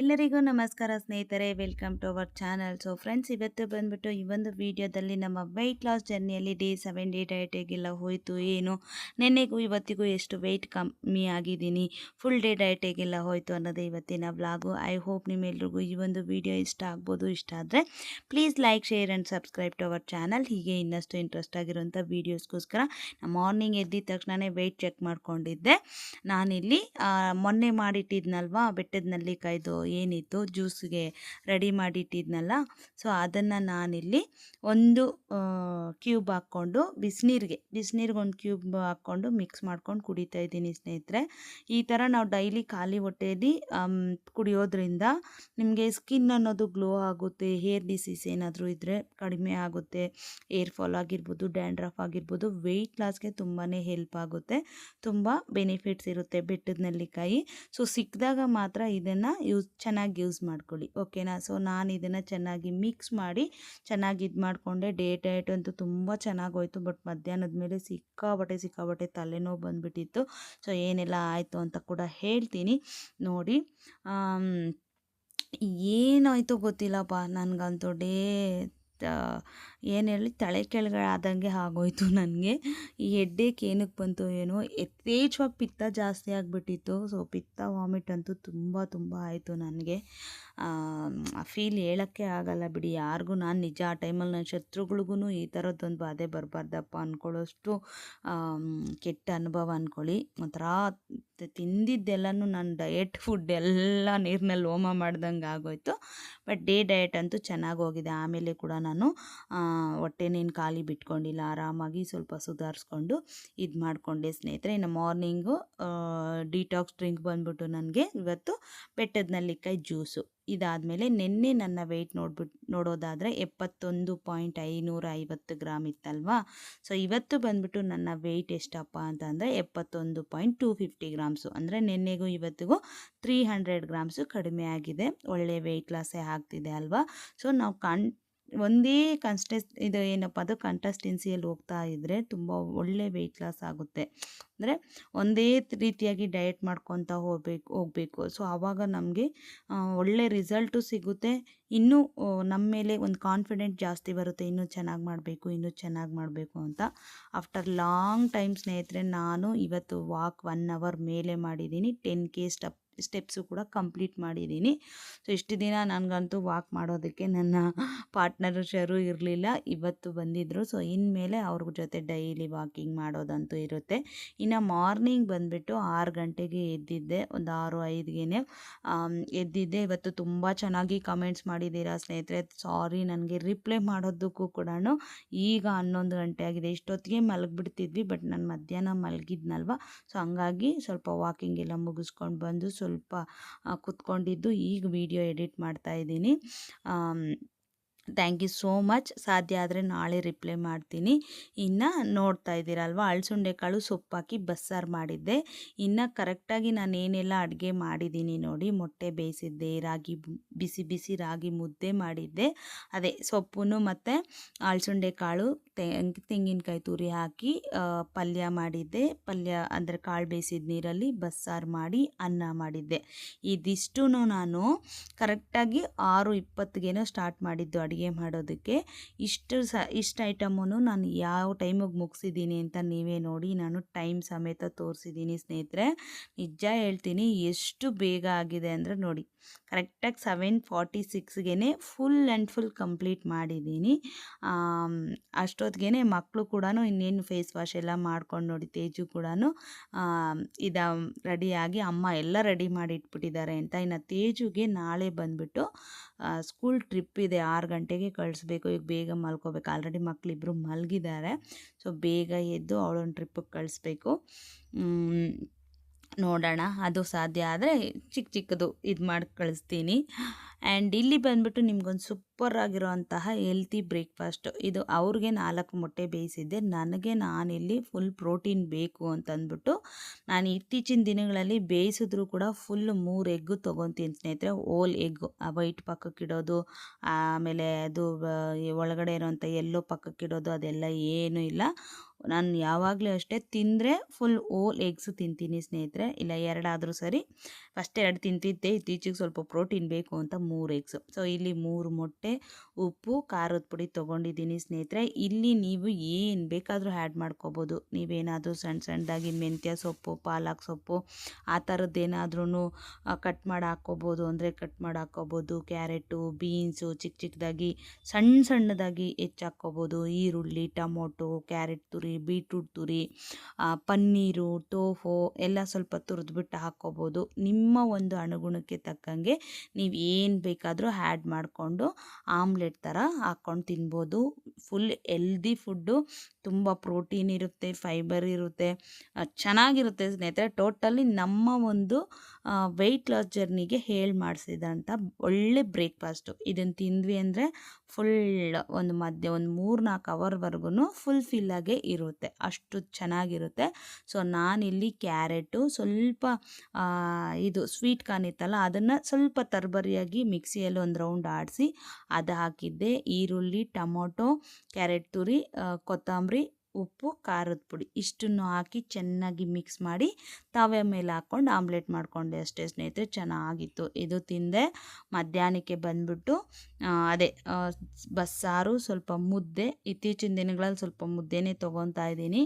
ಎಲ್ಲರಿಗೂ ನಮಸ್ಕಾರ ಸ್ನೇಹಿತರೆ welcome to our channel so friends ಇವತ್ತು ಬಂದ್ಬಿಟ್ಟು ಈ ಒಂದು ವಿಡಿಯೋದಲ್ಲಿ ನಮ್ಮ ವೆಯ್ಟ್ ಲಾಸ್ ಜರ್ನಿಯಲ್ಲಿ ಡೇ ಸೆವೆನ್ ಡೇ ಡಯಟಿಗೆಲ್ಲ ಹೋಯಿತು, ಏನು, ನೆನ್ನೆಗೂ ಇವತ್ತಿಗೂ ಎಷ್ಟು ವೆಯ್ಟ್ ಕಮ್ಮಿ ಆಗಿದ್ದೀನಿ ಫುಲ್ ಡೇ ಡಯಟ್ ಡಯಟಿಗೆಲ್ಲ ಹೋಯಿತು ಅನ್ನೋದೇ ಇವತ್ತಿನ ವ್ಲಾಗು ಐ ಹೋಪ್ ನಿಮ್ಮೆಲ್ರಿಗೂ ಈ ಒಂದು ವಿಡಿಯೋ ಇಷ್ಟ ಆಗ್ಬೋದು, ಇಷ್ಟ ಆದರೆ please like share and subscribe to our channel ಹೀಗೆ ಇನ್ನಷ್ಟು ಇಂಟ್ರೆಸ್ಟ್ ಆಗಿರುವಂಥ ವೀಡಿಯೋಸ್ಗೋಸ್ಕರ ಮಾರ್ನಿಂಗ್ ಎದ್ದಿದ ತಕ್ಷಣವೇ ವೆಯ್ಟ್ ಚೆಕ್ ಮಾಡ್ಕೊಂಡಿದ್ದೆ. ನಾನಿಲ್ಲಿ ಮೊನ್ನೆ ಮಾಡಿಟ್ಟಿದ್ನಲ್ವಾ, ಬೆಟ್ಟದ ನಲ್ಲಿಕಾಯ್ದು ಏನಿತ್ತು ಜ್ಯೂಸ್ಗೆ ರೆಡಿ ಮಾಡಿಟ್ಟಿದ್ನಲ್ಲ, ಸೊ ಅದನ್ನು ನಾನಿಲ್ಲಿ ಒಂದು ಕ್ಯೂಬ್ ಹಾಕ್ಕೊಂಡು ಬಿಸಿನೀರಿಗೆ ಬಿಸಿನೀರಿಗೆ ಒಂದು ಕ್ಯೂಬ್ ಹಾಕ್ಕೊಂಡು ಮಿಕ್ಸ್ ಮಾಡ್ಕೊಂಡು ಕುಡಿತಾ ಇದ್ದೀನಿ ಸ್ನೇಹಿತರೆ. ಈ ಥರ ನಾವು ಡೈಲಿ ಖಾಲಿ ಹೊಟ್ಟೆಯಲ್ಲಿ ಕುಡಿಯೋದ್ರಿಂದ ನಿಮಗೆ ಸ್ಕಿನ್ ಅನ್ನೋದು ಗ್ಲೋ ಆಗುತ್ತೆ, ಹೇರ್ ಡಿಸೀಸ್ ಏನಾದರೂ ಇದ್ದರೆ ಕಡಿಮೆ ಆಗುತ್ತೆ, ಏರ್ ಫಾಲ್ ಆಗಿರ್ಬೋದು, ಡ್ಯಾಂಡ್ರಫ್ ಆಗಿರ್ಬೋದು, ವೆಯ್ಟ್ ಲಾಸ್ಗೆ ತುಂಬಾ ಹೆಲ್ಪ್ ಆಗುತ್ತೆ, ತುಂಬ ಬೆನಿಫಿಟ್ಸ್ ಇರುತ್ತೆ ಬೆಟ್ಟದ ನೆಲ್ಲಿಕಾಯಿ. ಸೊ ಸಿಕ್ಕಿದಾಗ ಮಾತ್ರ ಇದನ್ನು ಯೂಸ್ ಚೆನ್ನಾಗಿ ಯೂಸ್ ಮಾಡ್ಕೊಳ್ಳಿ, ಓಕೆನಾ? ಸೊ, ನಾನು ಇದನ್ನು ಚೆನ್ನಾಗಿ ಮಿಕ್ಸ್ ಮಾಡಿ ಚೆನ್ನಾಗಿ ಇದು ಮಾಡಿಕೊಂಡೆ. ಡೇ ಡೇಟ್ ಅಂತೂ ತುಂಬ ಚೆನ್ನಾಗೋಯ್ತು, ಬಟ್ ಮಧ್ಯಾಹ್ನದ ಮೇಲೆ ಸಿಕ್ಕಾಬಟ್ಟೆ ಸಿಕ್ಕಾಬಟ್ಟೆ ತಲೆನೋವು ಬಂದುಬಿಟ್ಟಿತ್ತು. ಸೊ, ಏನೆಲ್ಲ ಆಯಿತು ಅಂತ ಕೂಡ ಹೇಳ್ತೀನಿ, ನೋಡಿ. ಏನಾಯಿತು ಗೊತ್ತಿಲ್ಲಪ್ಪ, ನನಗಂತೂ ಡೇ ಏನು ಹೇಳಿ ತಲೆ ಕೆಳಗಡೆ ಆದಂಗೆ ಆಗೋಯ್ತು ನನಗೆ. ಈ ಹೆಡ್ಡೇಕ್ ಏನಕ್ಕೆ ಬಂತು ಏನೋ, ಯಥೇಚ್ಛವಾಗಿ ಪಿತ್ತ ಜಾಸ್ತಿ ಆಗಿಬಿಟ್ಟಿತ್ತು. ಸೊ ಪಿತ್ತ ವಾಮಿಟ್ ಅಂತೂ ತುಂಬ ತುಂಬ ಆಯಿತು ನನಗೆ. ಆ ಫೀಲ್ ಹೇಳೋಕ್ಕೆ ಆಗಲ್ಲ ಬಿಡಿ. ಯಾರಿಗೂ ನಾನು ನಿಜ, ಆ ಟೈಮಲ್ಲಿ ನನ್ನ ಶತ್ರುಗಳಿಗೂ ಈ ಥರದ್ದೊಂದು ಬಾಧೆ ಬರಬಾರ್ದಪ್ಪ ಅಂದ್ಕೊಳ್ಳೋಷ್ಟು ಕೆಟ್ಟ ಅನುಭವ ಅಂದ್ಕೊಳ್ಳಿ ಒಂಥರ ತಿಂದಿದ್ದೆಲ್ಲನೂ ನಾನು ಡಯಟ್ ಫುಡ್ ಎಲ್ಲ ನೀರಿನಲ್ಲಿ ಹೋಮ ಮಾಡ್ದಂಗೆ ಆಗೋಯ್ತು ಬಟ್ ಡೇ ಡಯಟ್ ಅಂತೂ ಚೆನ್ನಾಗಿ ಹೋಗಿದೆ. ಆಮೇಲೆ ಕೂಡ ನಾನು ಹೊಟ್ಟೆನೇನು ಖಾಲಿ ಬಿಟ್ಕೊಂಡಿಲ್ಲ, ಆರಾಮಾಗಿ ಸ್ವಲ್ಪ ಸುಧಾರಿಸ್ಕೊಂಡು ಇದು ಮಾಡಿಕೊಂಡೆ ಸ್ನೇಹಿತರೆ. ಇನ್ನು ಮಾರ್ನಿಂಗು ಡಿಟಾಕ್ಸ್ ಡ್ರಿಂಕ್ ಬಂದ್ಬಿಟ್ಟು ನನಗೆ ಇವತ್ತು ಬೆಟ್ಟದ ನಲ್ಲಿಕಾಯಿ ಜ್ಯೂಸು ಇದಾದಮೇಲೆ ನಿನ್ನೆ ನನ್ನ ವೆಯ್ಟ್ ನೋಡ್ಬಿಟ್ಟು ನೋಡೋದಾದರೆ ಎಪ್ಪತ್ತೊಂದು ಪಾಯಿಂಟ್ ಐನೂರ ಐವತ್ತು ಗ್ರಾಮ್ ಇತ್ತಲ್ವಾ? ಸೊ ಇವತ್ತು ಬಂದ್ಬಿಟ್ಟು ನನ್ನ ವೆಯ್ಟ್ ಎಷ್ಟಪ್ಪ ಅಂತಂದರೆ ಎಪ್ಪತ್ತೊಂದು ಪಾಯಿಂಟ್ ಟೂ ಫಿಫ್ಟಿ ಗ್ರಾಮ್ಸು. ಅಂದರೆ ನಿನ್ನೆಗೂ ಇವತ್ತಿಗೂ ತ್ರೀ ಹಂಡ್ರೆಡ್ ಗ್ರಾಮ್ಸು ಕಡಿಮೆ ಆಗಿದೆ. ಒಳ್ಳೆ ವೆಯ್ಟ್ ಲಾಸೇ ಆಗ್ತಿದೆ ಅಲ್ವಾ? ಸೊ ನಾವು ಕಣ್ ಒಂದೇ ಕನ್ಸ್ಟೆಸ್ ಇದು ಏನಪ್ಪ ಅದು ಕಂಟೆಸ್ಟೆನ್ಸಿಯಲ್ಲಿ ಹೋಗ್ತಾ ಇದ್ದರೆ ತುಂಬ ಒಳ್ಳೆ ವೆಯ್ಟ್ ಲಾಸ್ ಆಗುತ್ತೆ. ಅಂದರೆ ಒಂದೇ ರೀತಿಯಾಗಿ ಡಯಟ್ ಮಾಡ್ಕೊತಾ ಹೋಗ್ಬೇಕು, ಹೋಗಬೇಕು. ಸೊ ಆವಾಗ ನಮಗೆ ಒಳ್ಳೆ ರಿಸಲ್ಟು ಸಿಗುತ್ತೆ. ಇನ್ನೂ ನಮ್ಮ ಮೇಲೆ ಒಂದು ಕಾನ್ಫಿಡೆಂಟ್ ಜಾಸ್ತಿ ಬರುತ್ತೆ. ಇನ್ನೂ ಚೆನ್ನಾಗಿ ಮಾಡಬೇಕು, ಇನ್ನೂ ಚೆನ್ನಾಗಿ ಮಾಡಬೇಕು ಅಂತ. ಆಫ್ಟರ್ ಲಾಂಗ್ ಟೈಮ್ ಸ್ನೇಹಿತರೆ, ನಾನು ಇವತ್ತು ವಾಕ್ ಒನ್ ಅವರ್ ಮೇಲೆ ಮಾಡಿದ್ದೀನಿ. ಟೆನ್ ಕೆ ಸ್ಟೆಪ್ ಸ್ಟೆಪ್ಸು ಕೂಡ ಕಂಪ್ಲೀಟ್ ಮಾಡಿದ್ದೀನಿ. ಸೊ, ಇಷ್ಟು ದಿನ ನನಗಂತೂ ವಾಕ್ ಮಾಡೋದಕ್ಕೆ ನನ್ನ ಪಾರ್ಟ್ನರು ಶರು ಇರಲಿಲ್ಲ. ಇವತ್ತು ಬಂದಿದ್ದರು ಸೊ, ಇನ್ಮೇಲೆ ಅವ್ರ ಜೊತೆ ಡೈಲಿ ವಾಕಿಂಗ್ ಮಾಡೋದಂತೂ ಇರುತ್ತೆ. ಇನ್ನು ಮಾರ್ನಿಂಗ್ ಬಂದುಬಿಟ್ಟು ಆರು ಗಂಟೆಗೆ ಎದ್ದಿದ್ದೆ. ಒಂದು ಆರು ಐದಿಗೆ ಎದ್ದಿದ್ದೆ. ಇವತ್ತು ತುಂಬ ಚೆನ್ನಾಗಿ ಕಮೆಂಟ್ಸ್ ಮಾಡಿದ್ದೀರಾ ಸ್ನೇಹಿತರೆ. ಸಾರಿ, ನನಗೆ ರಿಪ್ಲೈ ಮಾಡೋದಕ್ಕೂ ಕೂಡ ಈಗ ಹನ್ನೊಂದು ಗಂಟೆ ಆಗಿದೆ. ಇಷ್ಟೊತ್ತಿಗೆ ಮಲಗಿಬಿಡ್ತಿದ್ವಿ, ಬಟ್ ನಾನು ಮಧ್ಯಾಹ್ನ ಮಲಗಿದ್ನಲ್ವ? ಸೊ, ಹಂಗಾಗಿ ಸ್ವಲ್ಪ ವಾಕಿಂಗ್ ಎಲ್ಲ ಮುಗಿಸ್ಕೊಂಡು ಬಂದು ಸ್ವಲ್ಪ ಕೂತ್ಕೊಂಡಿದ್ದು ಈಗ ವಿಡಿಯೋ ಎಡಿಟ್ ಮಾಡ್ತಾ ಇದ್ದೀನಿ. Thank you so much. ಸಾಧ್ಯ ಆದರೆ ನಾಳೆ ರಿಪ್ಲೈ ಮಾಡ್ತೀನಿ. ಇನ್ನು ನೋಡ್ತಾ ಇದ್ದೀರಲ್ವ? ಅಳಸುಂಡೆ ಕಾಳು ಸೊಪ್ಪಾಕಿ ಬಸ್ಸಾರು ಮಾಡಿದ್ದೆ. ಇನ್ನು ಕರೆಕ್ಟಾಗಿ ನಾನು ಏನೆಲ್ಲ ಅಡುಗೆ ಮಾಡಿದ್ದೀನಿ ನೋಡಿ. ಮೊಟ್ಟೆ ಬೇಯಿಸಿದ್ದೆ, ರಾಗಿ ಬಿಸಿ ಬಿಸಿ ರಾಗಿ ಮುದ್ದೆ ಮಾಡಿದ್ದೆ. ಅದೇ ಸೊಪ್ಪು ಮತ್ತು ಅಳ್ಸುಂಡೆ ಕಾಳು ತೆಂಗ್ ತೆಂಗಿನಕಾಯಿ ತುರಿ ಹಾಕಿ ಪಲ್ಯ ಮಾಡಿದ್ದೆ. ಪಲ್ಯ ಅಂದರೆ ಕಾಳು ಬೇಯಿಸಿದ ನೀರಲ್ಲಿ ಬಸ್ಸಾರು ಮಾಡಿ ಅನ್ನ ಮಾಡಿದ್ದೆ. ಇದಿಷ್ಟು ನಾನು ಕರೆಕ್ಟಾಗಿ ಆರು ಇಪ್ಪತ್ತಿಗೇನೋ ಸ್ಟಾರ್ಟ್ ಮಾಡಿದ್ದು ಅಡುಗೆ. ಮಾಡೋದಕ್ಕೆ ಇಷ್ಟು ಸ, ಇಷ್ಟು ಐಟಮನ್ನು ನಾನು ಯಾವ ಟೈಮಿಗೆ ಮುಗಿಸಿದ್ದೀನಿ ಅಂತ ನೀವೇ ನೋಡಿ, ನಾನು ಟೈಮ್ ಸಮೇತ ತೋರಿಸಿದ್ದೀನಿ ಸ್ನೇಹಿತರೆ. ನಿಜ ಹೇಳ್ತೀನಿ, ಎಷ್ಟು ಬೇಗ ಆಗಿದೆ ಅಂದರೆ ನೋಡಿ ಕರೆಕ್ಟಾಗಿ ಸೆವೆನ್ ಫಾರ್ಟಿ ಸಿಕ್ಸ್ಗೆ ಫುಲ್ ಆ್ಯಂಡ್ ಫುಲ್ ಕಂಪ್ಲೀಟ್ ಮಾಡಿದ್ದೀನಿ ಅಷ್ಟೊತ್ತಿಗೆ ಮಕ್ಕಳು ಕೂಡ ಇನ್ನೇನು ಫೇಸ್ ವಾಶ್ ಎಲ್ಲ ಮಾಡ್ಕೊಂಡು ನೋಡಿ, ತೇಜು ಕೂಡ ಇದ ರೆಡಿಯಾಗಿ ಅಮ್ಮ ಎಲ್ಲ ರೆಡಿ ಮಾಡಿ ಇಟ್ಬಿಟ್ಟಿದ್ದಾರೆ ಅಂತ. ಇನ್ನು ತೇಜುಗೆ ನಾಳೆ ಬಂದುಬಿಟ್ಟು ಸ್ಕೂಲ್ ಟ್ರಿಪ್ ಇದೆ, ಆರು ಗಂಟೆಗೆ ಕಳಿಸ್ಬೇಕು, ಈಗ ಬೇಗ ಮಲ್ಕೋಬೇಕು. ಆಲ್ರೆಡಿ ಮಕ್ಕಳಿಬ್ಬರು ಮಲಗಿದ್ದಾರೆ. ಸೊ ಬೇಗ ಎದ್ದು ಅವಳೊಂದು ಟ್ರಿಪ್ಪಿಗೆ ಕಳಿಸ್ಬೇಕು. ನೋಡೋಣ, ಅದು ಸಾಧ್ಯ ಆದರೆ ಚಿಕ್ಕ ಚಿಕ್ಕದು ಇದು ಮಾಡಿ ಕಳಿಸ್ತೀನಿ. ಆ್ಯಂಡ್ ಇಲ್ಲಿ ಬಂದ್ಬಿಟ್ಟು ನಿಮ್ಗೊಂದು ಸೂಪರ್ ಆಗಿರೋಂತಹ ಹೆಲ್ತಿ ಬ್ರೇಕ್ಫಾಸ್ಟು ಇದು ಅವ್ರಿಗೆ ನಾಲ್ಕು ಮೊಟ್ಟೆ ಬೇಯಿಸಿದ್ದೆ. ನನಗೆ ನಾನಿಲ್ಲಿ ಫುಲ್ ಪ್ರೋಟೀನ್ ಬೇಕು ಅಂತಂದ್ಬಿಟ್ಟು ನಾನು ಇತ್ತೀಚಿನ ದಿನಗಳಲ್ಲಿ ಬೇಯಿಸಿದ್ರು ಕೂಡ ಫುಲ್ ಮೂರು ಎಗ್ಗು ತೊಗೊತೀನಿ ಸ್ನೇಹಿತರೆ. ಓಲ್ ಎಗ್ ಆ ವೈಟ್ ಪಕ್ಕಕ್ಕಿಡೋದು ಆಮೇಲೆ ಅದು ಒಳಗಡೆ ಇರೋವಂಥ ಎಲ್ಲೋ ಪಕ್ಕಕ್ಕಿಡೋದು ಅದೆಲ್ಲ ಏನೂ ಇಲ್ಲ. ನಾನು ಯಾವಾಗಲೂ ಅಷ್ಟೇ ತಿಂದರೆ ಫುಲ್ ಓಲ್ ಎಗ್ಸ್ ತಿಂತೀನಿ ಸ್ನೇಹಿತರೆ. ಇಲ್ಲ ಎರಡಾದರೂ ಸರಿ. ಫಸ್ಟ್ ಎರಡು ತಿಂತಿದ್ದೆ, ಇತ್ತೀಚೆಗೆ ಸ್ವಲ್ಪ ಪ್ರೋಟೀನ್ ಬೇಕು ಅಂತ ಮೂರು ಎಗ್ಸು ಸೊ ಇಲ್ಲಿ ಮೂರು ಮೊಟ್ಟೆ, ಉಪ್ಪು, ಖಾರದ ಪುಡಿ ತೊಗೊಂಡಿದ್ದೀನಿ ಸ್ನೇಹಿತರೆ. ಇಲ್ಲಿ ನೀವು ಏನು ಬೇಕಾದರೂ ಆ್ಯಡ್ ಮಾಡ್ಕೋಬೋದು. ನೀವೇನಾದರೂ ಸಣ್ಣ ಸಣ್ಣದಾಗಿ ಮೆಂತ್ಯ ಸೊಪ್ಪು, ಪಾಲಕ್ ಸೊಪ್ಪು, ಆ ಥರದ್ದೇನಾದ್ರೂ ಕಟ್ ಮಾಡಿ ಹಾಕ್ಕೋಬೋದು. ಅಂದರೆ ಕಟ್ ಮಾಡಿ ಹಾಕ್ಕೋಬೋದು. ಕ್ಯಾರೆಟು, ಬೀನ್ಸು ಚಿಕ್ಕ ಚಿಕ್ಕದಾಗಿ ಸಣ್ಣ ಸಣ್ಣದಾಗಿ ಹೆಚ್ಚಾಕ್ಕೋಬೋದು ಈರುಳ್ಳಿ, ಟೊಮೊಟೊ, ಕ್ಯಾರೆಟ್ ತುರಿ ಬೀಟ್ರೂಟ್ ತುರಿ ಪನ್ನೀರು, ಟೋಫೋ ಎಲ್ಲ ಸ್ವಲ್ಪ ತುರಿದ್ಬಿಟ್ಟು ಹಾಕ್ಕೋಬೋದು. ನಿಮ್ಮ ಒಂದು ಅನುಗುಣಕ್ಕೆ ತಕ್ಕಂಗೆ ನೀವು ಏನು ಬೇಕಾದರೂ ಆ್ಯಡ್ ಮಾಡಿಕೊಂಡು ಆಮ್ಲೆಟ್ ಥರ ಹಾಕ್ಕೊಂಡು ತಿನ್ಬೋದು. ಫುಲ್ ಎಲ್ದಿ ಫುಡ್ಡು ತುಂಬ ಪ್ರೋಟೀನ್ ಇರುತ್ತೆ ಫೈಬರ್ ಇರುತ್ತೆ ಚೆನ್ನಾಗಿರುತ್ತೆ ಸ್ನೇಹಿತರೆ. ಟೋಟಲಿ ನಮ್ಮ ಒಂದು ವೆಯ್ಟ್ ಲಾಸ್ ಜರ್ನಿಗೆ ಹೇಳಿ ಮಾಡಿಸಿದಂಥ ಒಳ್ಳೆ ಬ್ರೇಕ್ಫಾಸ್ಟು ಇದನ್ನು ತಿಂದ್ವಿ ಅಂದರೆ ಫುಲ್ ಒಂದು ಮಧ್ಯ, ಒಂದು ಮೂರು ನಾಲ್ಕು ಅವರ್ವರೆಗೂ ಫುಲ್ ಫಿಲ್ಲಾಗೆ ಇರುತ್ತೆ ಅಷ್ಟು ಚೆನ್ನಾಗಿರುತ್ತೆ. ಸೊ, ನಾನಿಲ್ಲಿ ಕ್ಯಾರೆಟು, ಸ್ವಲ್ಪ ಇದು ಸ್ವೀಟ್ ಕಾರ್ನ್ ಇತ್ತಲ್ಲ, ಅದನ್ನು ಸ್ವಲ್ಪ ತರಬರಿಯಾಗಿ ಮಿಕ್ಸಿಯಲ್ಲಿ ಒಂದು ರೌಂಡ್ ಆಡಿಸಿ ಅದು ಹಾಕಿದ್ದೆ. ಈರುಳ್ಳಿ, ಟೊಮೊಟೊ, ಕ್ಯಾರೆಟ್ ತುರಿ ಕೊತ್ತಂಬರಿ ಉಪ್ಪು, ಖಾರದ ಪುಡಿ ಇಷ್ಟನ್ನು ಹಾಕಿ ಚೆನ್ನಾಗಿ ಮಿಕ್ಸ್ ಮಾಡಿ ತವೆ ಮೇಲೆ ಹಾಕ್ಕೊಂಡು ಆಮ್ಲೆಟ್ ಮಾಡಿಕೊಂಡೆ ಅಷ್ಟೇ ಸ್ನೇಹಿತರೆ, ಚೆನ್ನಾಗಿತ್ತು. ಇದು ತಿಂದೆ. ಮಧ್ಯಾಹ್ನಕ್ಕೆ ಬಂದ್ಬಿಟ್ಟು ಅದೇ ಬಸ್ಸಾರು, ಸ್ವಲ್ಪ ಮುದ್ದೆ, ಇತ್ತೀಚಿನ ದಿನಗಳಲ್ಲಿ ಸ್ವಲ್ಪ ಮುದ್ದೆನೇ ತೊಗೊತಾ ಇದ್ದೀನಿ.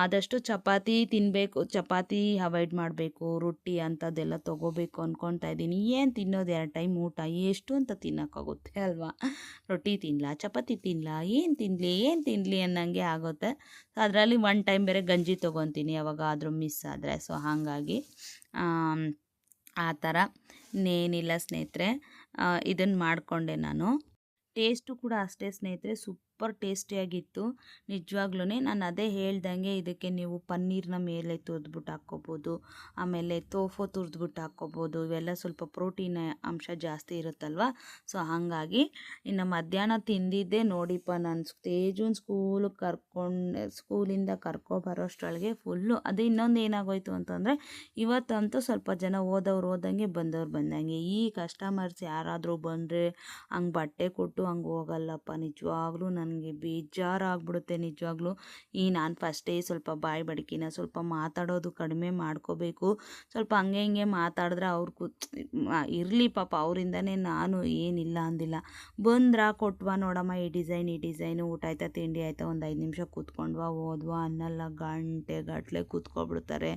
ಆದಷ್ಟು ಚಪಾತಿ ತಿನ್ನಬೇಕು ಚಪಾತಿ ಅವಾಯ್ಡ್ ಮಾಡಬೇಕು, ರೊಟ್ಟಿ ಅಂಥದ್ದೆಲ್ಲ ತೊಗೋಬೇಕು ಅಂದ್ಕೊತಾ ಇದ್ದೀನಿ. ಏನು ತಿನ್ನೋದು ಎರಡು ಟೈಮ್ ಊಟ? ಎಷ್ಟು ಅಂತ ತಿನ್ನೋಕ್ಕಾಗುತ್ತೆ ಅಲ್ವಾ? ರೊಟ್ಟಿ ತಿನ್ನಲ ಚಪಾತಿ ತಿನ್ನಲ ಏನು ತಿನ್ನಲಿ ಏನು ತಿನ್ನಲಿ ಅನ್ನಂಗೆ ಆಗುತ್ತೆ. ಅದರಲ್ಲಿ ಒನ್ ಟೈಮ್ ಬೇರೆ ಗಂಜಿ ತೊಗೊತೀನಿ, ಯಾವಾಗಾದರೂ ಮಿಸ್ ಆದರೆ. ಸೊ ಹಾಗಾಗಿ ಆ ಥರ ಇನ್ನೇನಿಲ್ಲ ಸ್ನೇಹಿತರೆ. ಇದನ್ನು ಮಾಡಿಕೊಂಡೆ ನಾನು. ಟೇಸ್ಟು ಕೂಡ ಅಷ್ಟೇ ಸ್ನೇಹಿತರೆ ಸೂಪರ್ ಟೇಸ್ಟಿಯಾಗಿತ್ತು ನಿಜವಾಗ್ಲೂ ನಾನು ಅದೇ ಹೇಳ್ದಂಗೆ ಇದಕ್ಕೆ ನೀವು ಪನ್ನೀರ್ನ ಮೇಲೆ ತುರಿದ್ಬಿಟ್ಟು ಹಾಕ್ಕೋಬೋದು. ಆಮೇಲೆ ತೋಫು ತುರಿದ್ಬಿಟ್ಟು ಹಾಕ್ಕೋಬೋದು. ಇವೆಲ್ಲ ಸ್ವಲ್ಪ ಪ್ರೋಟೀನ್ ಅಂಶ ಜಾಸ್ತಿ ಇರುತ್ತಲ್ವ? ಸೊ, ಹಾಗಾಗಿ ಇನ್ನು ಮಧ್ಯಾಹ್ನ ತಿಂದಿದ್ದೆ ನೋಡಿಪ್ಪ ನಾನು ತೇಜುನ್ ಸ್ಕೂಲಿಗೆ ಕರ್ಕೊಂಡು, ಸ್ಕೂಲಿಂದ ಕರ್ಕೊಬರೋಷ್ಟರೊಳಗೆ ಫುಲ್ಲು ಅದು ಇನ್ನೊಂದು ಏನಾಗೋಯ್ತು ಅಂತಂದರೆ ಇವತ್ತಂತೂ ಸ್ವಲ್ಪ ಜನ ಓದೋರು ಓದಂಗೆ ಬಂದವ್ರು ಬಂದಂಗೆ. ಈ ಕಸ್ಟಮರ್ಸ್ ಯಾರಾದರೂ ಬಂದರೆ ಹಂಗೆ ಬಟ್ಟೆ ಕೊಟ್ಟು ಹಂಗೆ ಹೋಗಲ್ಲಪ್ಪ. ನಿಜವಾಗ್ಲೂ ನನಗೆ ಬೇಜಾರಾಗ್ಬಿಡುತ್ತೆ ನಿಜವಾಗ್ಲೂ. ಈ ನಾನು ಫಸ್ಟೇ ಸ್ವಲ್ಪ ಬಾಯಿ ಬಡಕಿನ ಸ್ವಲ್ಪ ಮಾತಾಡೋದು ಕಡಿಮೆ ಮಾಡ್ಕೋಬೇಕು. ಸ್ವಲ್ಪ ಹಂಗೆ ಹಿಂಗೆ ಮಾತಾಡಿದ್ರೆ ಅವ್ರು ಕೂತ್ ಇರಲಿ ಪಾಪ ಅವರಿಂದನೇ ನಾನು ಏನಿಲ್ಲ ಅಂದಿಲ್ಲ. ಬಂದ್ರ ಕೊಟ್ವಾ ನೋಡಮ್ಮ ಈ ಡಿಸೈನ್, ಈ ಡಿಸೈನು ಊಟ ಆಯ್ತಾ, ತಿಂಡಿ ಆಯ್ತಾ, ಒಂದು ಐದು ನಿಮಿಷ ಕೂತ್ಕೊಂಡ್ವಾ, ಓದ್ವಾ, ಅನ್ನಲ್ಲ ಗಂಟೆ ಗಟ್ಟಲೆ ಕೂತ್ಕೊಬಿಡ್ತಾರೆ.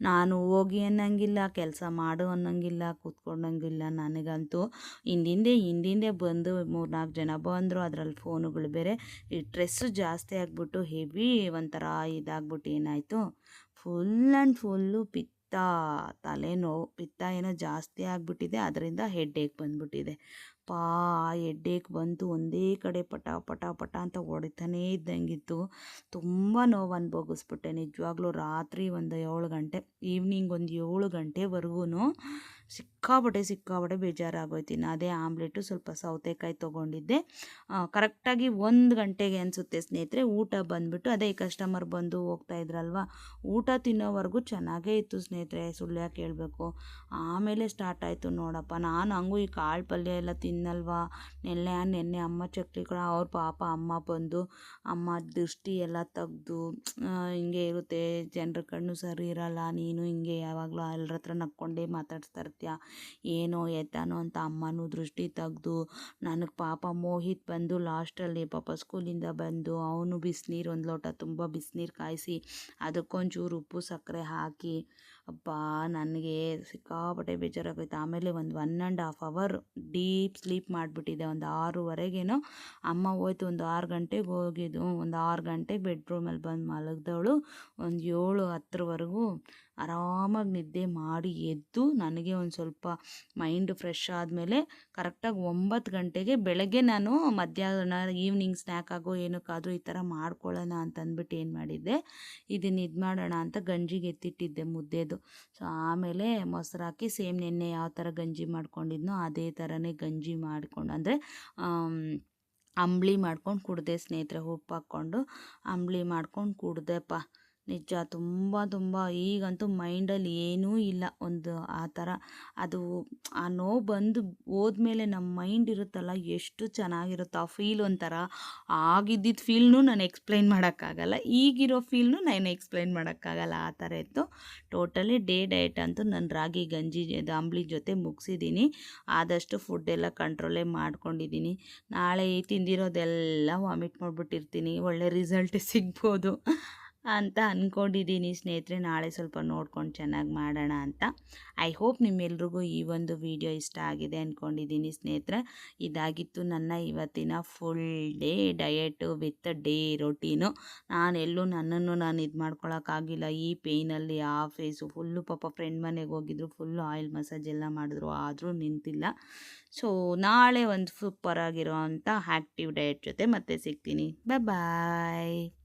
ನಾನು ಹೋಗಿ ಅನ್ನಂಗಿಲ್ಲ, ಕೆಲಸ ಮಾಡು ಅನ್ನಂಗಿಲ್ಲ, ಕೂತ್ಕೊಂಡಂಗಿಲ್ಲ ನನಗಂತೂ. ಹಿಂದಿಂದೆ ಹಿಂದಿಂದೆ ಬಂದು ಮೂರು ನಾಲ್ಕು ಜನ ಬಂದರು, ಅದರಲ್ಲಿ ಫೋನುಗಳು ಬೇರೆ ಈ ಸ್ಟ್ರೆಸ್ಸು ಜಾಸ್ತಿ ಆಗಿಬಿಟ್ಟು ಹೆವಿ ಒಂಥರ ಇದಾಗ್ಬಿಟ್ಟು ಏನಾಯಿತು? ಫುಲ್ ಆ್ಯಂಡ್ ಫುಲ್ಲು ಪಿತ್ತ, ತಲೆನೋವು, ಪಿತ್ತ ಏನೋ ಜಾಸ್ತಿ ಆಗಿಬಿಟ್ಟಿದೆ, ಅದರಿಂದ ಹೆಡ್ಡೇಕ್ ಬಂದ್ಬಿಟ್ಟಿದೆ. ಪಾ ಹೆಡ್ಡೇಕ್ ಬಂತು, ಒಂದೇ ಕಡೆ ಪಟ ಪಟ ಪಟ ಅಂತ ಹೊಡಿತಾನೇ ಇದ್ದಂಗಿತ್ತು. ತುಂಬ ನೋವು ಅನುಭೋಗಿಸ್ಬಿಟ್ಟೆ ನಿಜವಾಗ್ಲೂ ರಾತ್ರಿ ಒಂದು ಏಳು ಗಂಟೆ ಈವ್ನಿಂಗ್ ಒಂದು ಏಳು ಗಂಟೆವರೆಗೂ ಸಿಕ್ಕಾಪಟ್ಟೆ ಸಿಕ್ಕಾಪಟ್ಟೆ ಬೇಜಾರಾಗೋಯ್ತು. ಇನ್ನು ಅದೇ ಆಮ್ಲೆಟು ಸ್ವಲ್ಪ ಸೌತೆಕಾಯಿ ತೊಗೊಂಡಿದ್ದೆ. ಕರೆಕ್ಟಾಗಿ ಒಂದು ಗಂಟೆಗೆ ಅನಿಸುತ್ತೆ ಸ್ನೇಹಿತರೆ, ಊಟ ಬಂದುಬಿಟ್ಟು. ಅದೇ ಕಸ್ಟಮರ್ ಬಂದು ಹೋಗ್ತಾ ಇದ್ರಲ್ವ? ಊಟ ತಿನ್ನೋವರೆಗೂ ಚೆನ್ನಾಗೇ ಇತ್ತು ಸ್ನೇಹಿತರೆ, ಸುಳ್ಳು ಯಾಕೆ ಹೇಳಬೇಕು? ಆಮೇಲೆ ಸ್ಟಾರ್ಟ್ ಆಯಿತು ನೋಡಪ್ಪ. ನಾನು ಹಂಗೂ ಈ ಕಾಳು ಪಲ್ಯ ಎಲ್ಲ ತಿನ್ನಲ್ವಾ? ನೆನ್ನೆ ನೆನ್ನೆ ಅಮ್ಮ ಚಕ್ಲಿ ಕೂಡ, ಅವ್ರ ಪಾಪ ಅಮ್ಮ ಬಂದು, ಅಮ್ಮ ದೃಷ್ಟಿ ಎಲ್ಲ ತೆಗ್ದು ಹಿಂಗೆ ಇರುತ್ತೆ. ಜನರ ಕಣ್ಣು ಸರಿ ಇರಲ್ಲ, ನೀನು ಹಿಂಗೆ ಯಾವಾಗಲೂ ಎಲ್ಲರ ಹತ್ರ ನಕ್ಕೊಂಡೇ ಮಾತಾಡ್ಸ್ತಾ ಏನೋ ಎತ್ತಾನೋ ಅಂತ ಅಮ್ಮನೂ ದೃಷ್ಟಿ ತೆಗ್ದು, ನನಗೆ ಪಾಪ ಮೋಹಿತ್ ಬಂದು ಲಾಸ್ಟಲ್ಲಿ ಪಾಪ ಸ್ಕೂಲಿಂದ ಬಂದು ಅವನು ಬಿಸಿನೀರು ಒಂದು ಲೋಟ ತುಂಬ ಬಿಸಿನೀರು ಕಾಯಿಸಿ, ಅದಕ್ಕೊಂಚೂರು ಉಪ್ಪು ಸಕ್ಕರೆ ಹಾಕಿ ಅಪ್ಪ ನನಗೆ ಸಿಕ್ಕಾಪಟ್ಟೆ ಬೇಜಾರಾಗೋಯ್ತು. ಆಮೇಲೆ ಒಂದು one and half hour deep sleep ಮಾಡಿಬಿಟ್ಟಿದೆ. ಒಂದು ಆರೂವರೆಗೇನೋ ಅಮ್ಮ ಹೋಯ್ತು. ಒಂದು ಆರು ಗಂಟೆಗೆ ಹೋಗಿದ್ದು. ಒಂದು ಆರು ಗಂಟೆಗೆ ಬೆಡ್ರೂಮಲ್ಲಿ ಬಂದು ಮಲಗಿದವಳು. ಒಂದು ಏಳು ಹತ್ತರವರೆಗೂ ಆರಾಮಾಗಿ ನಿದ್ದೆ ಮಾಡಿ ಎದ್ದು ನನಗೆ ಒಂದು ಸ್ವಲ್ಪ ಮೈಂಡ್ ಫ್ರೆಶ್ ಆದಮೇಲೆ ಕರೆಕ್ಟಾಗಿ ಒಂಬತ್ತು ಗಂಟೆಗೆ ಬೆಳಗ್ಗೆ ನಾನು ಮಧ್ಯಾಹ್ನ ಈವ್ನಿಂಗ್ ಸ್ನ್ಯಾಕ್ ಆಗೋ ಏನಕ್ಕಾದರೂ ಈ ಥರ ಮಾಡ್ಕೊಳ್ಳೋಣ ಅಂತ ಅಂದ್ಬಿಟ್ಟು ಏನು ಮಾಡಿದ್ದೆ? ಇದನ್ನು ಇದು ಮಾಡೋಣ ಅಂತ ಗಂಜಿಗೆ ಎತ್ತಿಟ್ಟಿದ್ದೆ ಮುದ್ದೆದು. ಸೊ ಆಮೇಲೆ ಮೊಸರು ಹಾಕಿ ಸೇಮ್ ನೆನ್ನೆ ಯಾವ ಥರ ಗಂಜಿ ಮಾಡ್ಕೊಂಡಿದ್ನೋ ಅದೇ ಥರನೇ ಗಂಜಿ ಮಾಡಿಕೊಂಡು, ಅಂದರೆ ಅಂಬ್ಲಿ ಮಾಡ್ಕೊಂಡು ಕುಡಿದೆ ಸ್ನೇಹಿತರೆ, ಉಪ್ಪು ಹಾಕ್ಕೊಂಡು ಅಂಬ್ಲಿ ಮಾಡ್ಕೊಂಡು ಕುಡ್ದೆಪ್ಪ. ನಿಜ ತುಂಬ ತುಂಬ. ಈಗಂತೂ ಮೈಂಡಲ್ಲಿ ಏನೂ ಇಲ್ಲ ಒಂದು ಆ ಥರ. ಅದು ಆ ನೋವು ಬಂದು ಹೋದ್ಮೇಲೆ ನಮ್ಮ ಮೈಂಡ್ ಇರುತ್ತಲ್ಲ ಎಷ್ಟು ಚೆನ್ನಾಗಿರುತ್ತೆ ಆ ಫೀಲ್ ಒಂಥರ ಆಗಿದ್ದಿದ್ದ ಫೀಲ್ನೂ ನಾನು ಎಕ್ಸ್ಪ್ಲೈನ್ ಮಾಡೋಕ್ಕಾಗಲ್ಲ, ಈಗಿರೋ ಫೀಲ್ನು ನಾನು ಎಕ್ಸ್ಪ್ಲೈನ್ ಮಾಡೋಕ್ಕಾಗಲ್ಲ ಆ ಥರ ಇತ್ತು. ಟೋಟಲಿ ಡೇ ಡಯಟ್ ಅಂತೂ ನಾನು ರಾಗಿ, ಗಂಜಿ ಅಂಬ್ಲಿ ಜೊತೆ ಮುಗಿಸಿದ್ದೀನಿ. ಆದಷ್ಟು ಫುಡ್ ಎಲ್ಲ ಕಂಟ್ರೋಲೇ ಮಾಡ್ಕೊಂಡಿದ್ದೀನಿ. ನಾಳೆ ತಿಂದಿರೋದೆಲ್ಲ ವಾಮಿಟ್ ಮಾಡಿಬಿಟ್ಟಿರ್ತೀನಿ. ಒಳ್ಳೆ ರಿಸಲ್ಟ್ ಸಿಗ್ಬೋದು. ಅಂತ ಅಂದ್ಕೊಂಡಿದ್ದೀನಿ ಸ್ನೇಹಿತರೆ. ನಾಳೆ ಸ್ವಲ್ಪ ನೋಡ್ಕೊಂಡು ಚೆನ್ನಾಗಿ ಮಾಡೋಣ ಅಂತ. ಐ ಹೋಪ್ ನಿಮ್ಮೆಲ್ರಿಗೂ ಈ ಒಂದು ವಿಡಿಯೋ ಇಷ್ಟ ಆಗಿದೆ ಅಂದ್ಕೊಂಡಿದ್ದೀನಿ ಸ್ನೇಹಿತರೆ. ಇದಾಗಿತ್ತು ನನ್ನ ಇವತ್ತಿನ full day diet with day routine ನಾನೆಲ್ಲೂ ನನ್ನನ್ನು ನಾನು ಇದು ಮಾಡ್ಕೊಳಕ್ಕಾಗಿಲ್ಲ ಈ ಪೇಯ್ನಲ್ಲಿ ಆ ಫೇಸು ಫುಲ್ಲು ಪಾಪ ಫ್ರೆಂಡ್ ಮನೆಗೆ ಹೋಗಿದ್ರು ಫುಲ್ಲು ಆಯಿಲ್ ಮಸಾಜ್ ಎಲ್ಲ ಮಾಡಿದ್ರು, ಆದರೂ ನಿಂತಿಲ್ಲ. ಸೊ ನಾಳೆ ಒಂದು ಸೂಪರ್ ಆಗಿರೋ ಅಂಥ ಆ್ಯಕ್ಟಿವ್ ಡಯಟ್ ಜೊತೆ ಮತ್ತೆ ಸಿಗ್ತೀನಿ. ಬಾಯ್